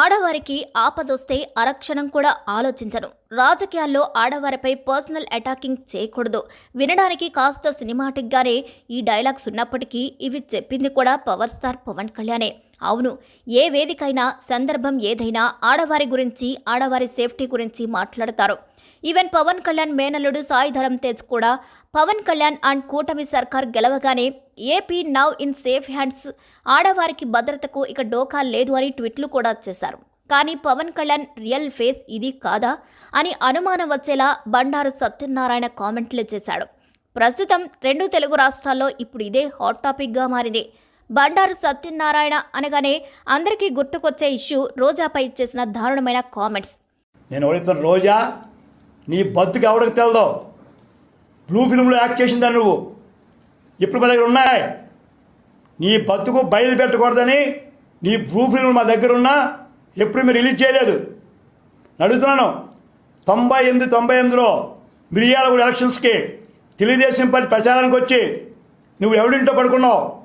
ఆడవారికి ఆపదొస్తే అరక్షణం కూడా ఆలోచించను. రాజకీయాల్లో ఆడవారిపై పర్సనల్ అటాకింగ్ చేయకూడదు. వినడానికి కాస్త సినిమాటిక్గానే ఈ డైలాగ్స్ ఉన్నప్పటికీ ఇవి చెప్పింది కూడా పవర్ స్టార్ పవన్ కళ్యాణే. అవును ఏ వేదికైనా సందర్భం ఏదైనా ఆడవారి గురించి ఆడవారి సేఫ్టీ గురించి మాట్లాడతారు. ఈవెన్ పవన్ కళ్యాణ్ మేనల్లుడు సాయిధరం తేజ్ కూడా పవన్ కళ్యాణ్ అండ్ కూటమి సర్కార్ గెలవగానే AP now in safe hands ఆడవారికి భద్రతకు ఇక డోకా లేదు అని ట్వీట్లు కూడా చేశారు. కానీ పవన్ కళ్యాణ్ రియల్ ఫేస్ ఇది కాదా అని అనుమానం వచ్చేలా బండారు సత్యనారాయణ కామెంట్లు చేశాడు. ప్రస్తుతం రెండు తెలుగు రాష్ట్రాల్లో ఇప్పుడు ఇదే హాట్ టాపిక్గా మారింది. బండారు సత్యనారాయణ అనగానే అందరికీ గుర్తుకొచ్చే ఇష్యూ రోజాపై చేసిన దారుణమైన కామెంట్స్ నేను రోజా నీ బతుకు ఎవరికి తెలదో? బ్లూ ఫిల్మ్లో యాక్ట్ చేసిందా నువ్వు? ఇప్పుడు మా దగ్గర ఉన్నాయి. నీ బతుకు బయలు పెట్టకూడదని నీ బ్లూ ఫిల్మ్ మా దగ్గర ఉన్నా ఎప్పుడు మీరు రిలీజ్ చేయలేదు. అడుగుతున్నాను తొంభై ఎనిమిది తొంభై ఎనిమిదిలో మిర్యాలగూడ ఎలక్షన్స్కి తెలుగుదేశం పార్టీ ప్రచారానికి వచ్చి నువ్వు ఎవడింటో పడుకున్నావు?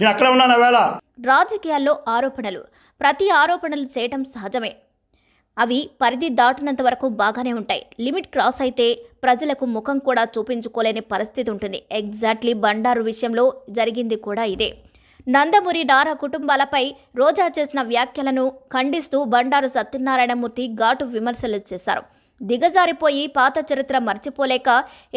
నేను అక్కడ ఉన్నాను వేళ. రాజకీయాల్లో ఆరోపణలు. ప్రతి ఆరోపణలు చేయటం సహజమే. అవి పరిధి దాటినంత వరకు బాగానే ఉంటాయి. లిమిట్ క్రాస్ అయితే ప్రజలకు ముఖం కూడా చూపించుకోలేని పరిస్థితి ఉంటుంది. ఎగ్జాక్ట్లీ బండారు విషయంలో జరిగింది కూడా ఇదే. నందమూరి నారా కుటుంబాలపై రోజా చేసిన వ్యాఖ్యలను ఖండిస్తూ బండారు సత్యనారాయణమూర్తి ఘాటు విమర్శలు చేశారు. దిగజారిపోయి పాత చరిత్ర మర్చిపోలేక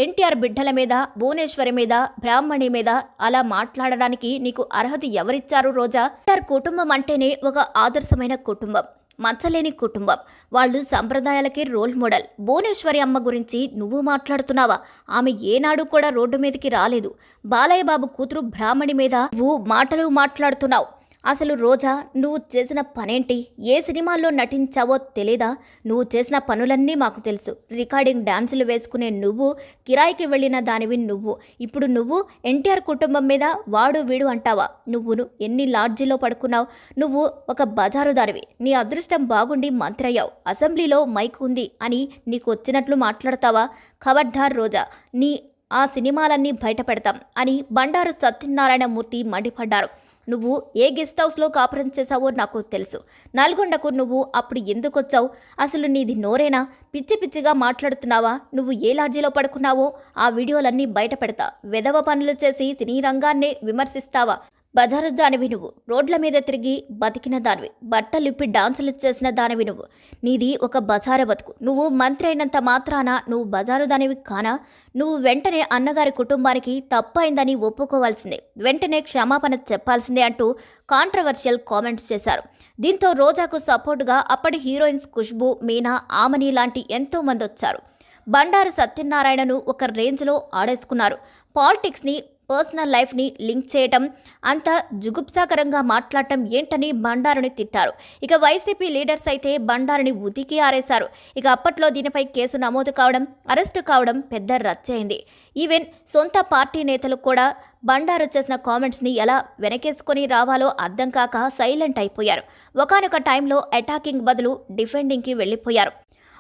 ఎన్టీఆర్ బిడ్డల మీద భువనేశ్వరి మీద బ్రాహ్మణి మీద అలా మాట్లాడడానికి నీకు అర్హత ఎవరిచ్చారు రోజా? ఎన్టీఆర్ కుటుంబం అంటేనే ఒక ఆదర్శమైన కుటుంబం. మచ్చలేని కుటుంబం. వాళ్ళు సంప్రదాయాలకే రోల్ మోడల్. భువనేశ్వరి అమ్మ గురించి నువ్వు మాట్లాడుతున్నావా? ఆమె ఏనాడు కూడా రోడ్డు మీదకి రాలేదు. బాలయ్య బాబు కూతురు బ్రాహ్మణి మీద నువ్వు మాటలు మాట్లాడుతున్నావు. అసలు రోజా నువ్వు చేసిన పనేంటి? ఏ సినిమాల్లో నటించావో తెలీదా? నువ్వు చేసిన పనులన్నీ మాకు తెలుసు. రికార్డింగ్ డాన్సులు వేసుకునే నువ్వు కిరాయికి వెళ్ళిన దానివి నువ్వు. ఇప్పుడు నువ్వు ఎన్టీఆర్ కుటుంబం మీద వాడు వీడు అంటావా? నువ్వు ను- ఎన్ని లాడ్జీలో పడుకున్నావు? నువ్వు ఒక బజారుదారివి. నీ అదృష్టం బాగుండి మంత్రి అయ్యావు. అసెంబ్లీలో మైక్ ఉంది అని నీకు వచ్చినట్లు మాట్లాడతావా? ఖబర్దార్ రోజా నీ ఆ సినిమాలన్నీ బయటపెడతాం అని బండారు సత్యనారాయణమూర్తి మండిపడ్డారు. నువ్వు ఏ గెస్ట్ హౌస్లో కాపురం చేశావో నాకు తెలుసు. నల్గొండకు నువ్వు అప్పుడు ఎందుకు వచ్చావు అసలు నీది నోరేనా? పిచ్చి పిచ్చిగా మాట్లాడుతున్నావా? నువ్వు ఏ లాడ్జీలో పడుకున్నావో? ఆ వీడియోలన్నీ బయట పెడతా. వెధవ పనులు చేసి సినీ రంగాన్నే విమర్శిస్తావా? బజారు దానివి నువ్వు. రోడ్ల మీద తిరిగి బతికిన దానివి. బట్టలిప్పి డాన్సులు చేసిన దానివి నువ్వు. నీది ఒక బజారు బతుకు. నువ్వు మంత్రి అయినంత మాత్రాన నువ్వు బజారు దానివి కానా? నువ్వు వెంటనే అన్నగారి కుటుంబానికి తప్పైందని ఒప్పుకోవాల్సిందే. వెంటనే క్షమాపణ చెప్పాల్సిందే అంటూ కాంట్రవర్షియల్ కామెంట్స్ చేశారు. దీంతో రోజాకు సపోర్టుగా అప్పటి హీరోయిన్స్ ఖుష్బు మీనా ఆమని లాంటి ఎంతోమంది వచ్చారు బండారు సత్యనారాయణను ఒక రేంజ్లో ఆడేసుకున్నారు. పాలిటిక్స్ని పర్సనల్ లైఫ్ని లింక్ చేయటం అంత జుగుప్సాకరంగా మాట్లాడటం ఏంటని బండారుని తిట్టారు. ఇక వైసీపీ లీడర్స్ అయితే బండారుని ఉతికి ఆరేశారు. ఇక అప్పట్లో దీనిపై కేసు నమోదు కావడం అరెస్టు కావడం పెద్ద రచ్చయింది ఈవెన్ సొంత పార్టీ నేతలు కూడా బండారు చేసిన కామెంట్స్ని ఎలా వెనకేసుకొని రావాలో అర్థం కాక సైలెంట్ అయిపోయారు. ఒకనొక టైంలో అటాకింగ్ బదులు డిఫెండింగ్కి వెళ్ళిపోయారు.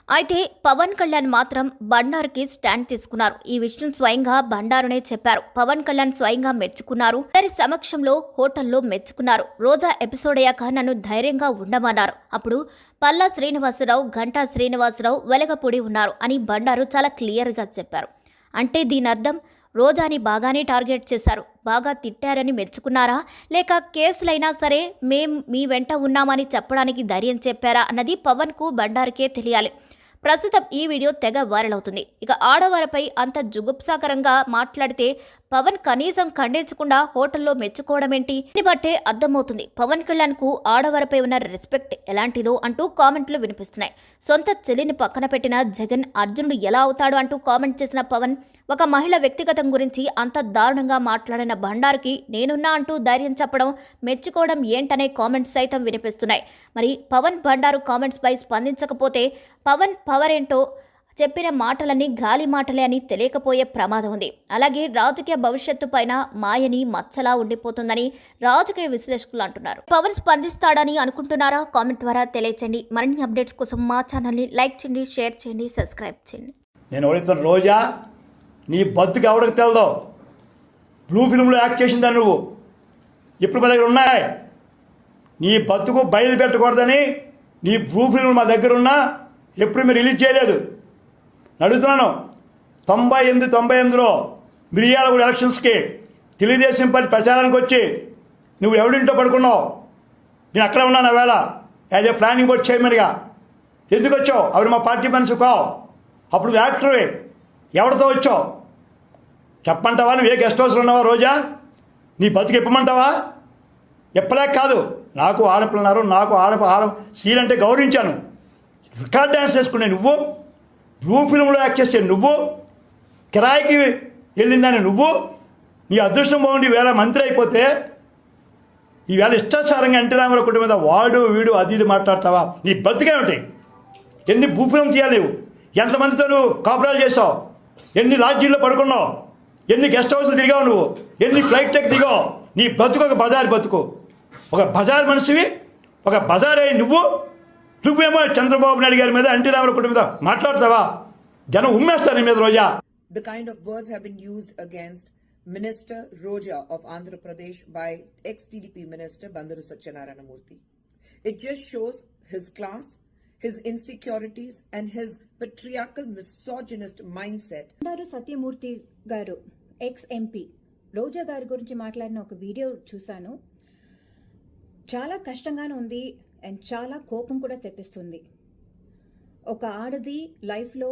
అయితే పవన్ కళ్యాణ్ మాత్రం బండారుకి స్టాండ్ తీసుకున్నారు. ఈ విషయం స్వయంగా బండారునే చెప్పారు. పవన్ కళ్యాణ్ స్వయంగా మెచ్చుకున్నారు. అందరి సమక్షంలో హోటల్లో మెచ్చుకున్నారు. రోజా ఎపిసోడ్ అయ్యాక నన్ను ధైర్యంగా ఉండమన్నారు. అప్పుడు పల్లా శ్రీనివాసరావు గంటా శ్రీనివాసరావు వెలగపూడి ఉన్నారు అని బండారు చాలా క్లియర్గా చెప్పారు. అంటే దీని అర్థం రోజాని బాగానే టార్గెట్ చేశారు. బాగా తిట్టారని మెచ్చుకున్నారా? లేక కేసులైనా సరే మేం మీ వెంట ఉన్నామని చెప్పడానికి ధైర్యం చెప్పారా? అన్నది పవన్కు బండారుకే తెలియాలి. ప్రస్తుతం ఈ వీడియో తెగ వైరల్ అవుతుంది. ఇక ఆడవారిపై అంత జుగుప్సాకరంగా మాట్లాడితే పవన్ కనీసం ఖండించకుండా హోటల్లో మెచ్చుకోవడం ఏంటి దీన్ని బట్టే అర్థమవుతుంది. పవన్ కళ్యాణ్కు ఆడవారిపై ఉన్న రెస్పెక్ట్ ఎలాంటిదో అంటూ కామెంట్లు వినిపిస్తున్నాయి. సొంత చెల్లిని పక్కన పెట్టిన జగన్ అర్జునుడు ఎలా అవుతాడు అంటూ కామెంట్ చేసిన పవన్ ఒక మహిళ వ్యక్తిగతం గురించి అంత దారుణంగా మాట్లాడిన భండార్కి నేనున్నా అంటూ ధైర్యం చెప్పడం మెచ్చుకోవడం ఏంటనే కామెంట్స్ సైతం వినిపిస్తున్నాయి. మరి పవన్ భండారు కామెంట్స్పై స్పందించకపోతే పవన్ పవర్ ఏంటో చెప్పిన మాటలన్నీ గాలి మాటలే అని తెలియకపోయే ప్రమాదం ఉంది. అలాగే రాజకీయ భవిష్యత్తు పైన మాయని మచ్చలా ఉండిపోతుందని రాజకీయ విశ్లేషకులు అంటున్నారు. పవన్ స్పందిస్తాడని అనుకుంటున్నారా? కామెంట్ ద్వారా తెలియచేయండి. మరిన్ని అప్డేట్స్ కోసం మా ఛానల్ని లైక్ చేయండి షేర్ చేయండి సబ్స్క్రైబ్ చేయండి. నేను రోజా నీ బతుకు ఎవరికి తెలదో? బ్లూ ఫిల్మ్లో యాక్ట్ చేసిందా నువ్వు? ఇప్పుడు మా దగ్గర ఉన్నాయి. నీ బతుకు బయలు పెట్టకూడదని నీ బ్లూ ఫిల్మ్ మా దగ్గర ఉన్నా ఎప్పుడు మీరు రిలీజ్ చేయలేదు. అడుగుతున్నాను తొంభై ఎనిమిది తొంభై ఎనిమిదిలో మిరియాలగూడ ఎలక్షన్స్కి తెలుగుదేశం పార్టీ ప్రచారానికి వచ్చి నువ్వు ఎవడింటో పడుకున్నావు? నేను అక్కడ ఉన్నాను ఆవేళ వేళ. యాజ్ ఏ ప్లానింగ్ బోర్డ్ చైర్మన్గా. ఎందుకు వచ్చావు? అవి మా పార్టీ మనిషి కావు? అప్పుడు యాక్టరే. ఎవరితో వచ్చావు? చెప్పంటావా నువ్వు ఏ గెస్ట్ హౌస్లో ఉన్నావా రోజా? నీ బతికి ఇప్పమంటావా ఎప్పలేక కాదు. నాకు ఆడపిల్లన్నారు నాకు ఆడ ఆడ సీన్ అంటే గౌరవించాను. రికార్డ్ డ్యాన్స్ చేసుకునే నువ్వు బ్లూ ఫిల్మ్లో యాక్ట్ చేసే నువ్వు కిరాయికి వెళ్ళిందని నువ్వు నీ అదృష్టం బాగుండి వేళ మంత్రి అయిపోతే ఈవేళ ఇష్టాసారంగా ఎన్టీ రామారావు కుటుంబం మీద వాడు వీడు అది ఇది మాట్లాడతావా? నీ బతికే ఉంటాయి ఎన్ని భూఫిలం తీయలేవు ఎంతమందితో నువ్వు కాపురాలు చేసావు? ఎన్ని లాడ్జీల్లో పడుకున్నావు? ఎన్ని గెస్ట్ హౌస్లు తిరిగావు నువ్వు ఎన్ని ఫ్లైట్ టెక్ దిగావు నీ బతుకు ఒక బజార్ బతుకు ఒక బజార్ మనిషివి ఒక బజార్ అయి నువ్వు నువ్వేమో చంద్రబాబు నాయుడు గారి మీద ఎన్టీ రామారావు కుటుంబం మీద మాట్లాడతావా జనం ఉమ్మేస్తారు నీ మీద రోజా The kind of words have been used against Minister Roja of Andhra Pradesh by ex-TDP Minister Bandaru Satyanarayana Murthy. It just shows his class, his insecurities and his patriarchal misogynist mindset. Bandaru Satyamurthy గారు ex MP రోజా గారి గురించి మాట్లాడిన ఒక video చూశాను చాలా కష్టంగానే ఉంది and చాలా కోపం కూడా తెప్పిస్తుంది ఒక ఆడది లైఫ్లో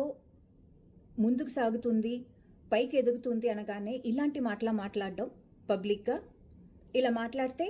ముందుకు సాగుతుంది పైకి ఎదుగుతుంది అనగానే ఇలాంటి మాటలా మాట్లాడడం పబ్లిక్గా ఇలా మాట్లాడితే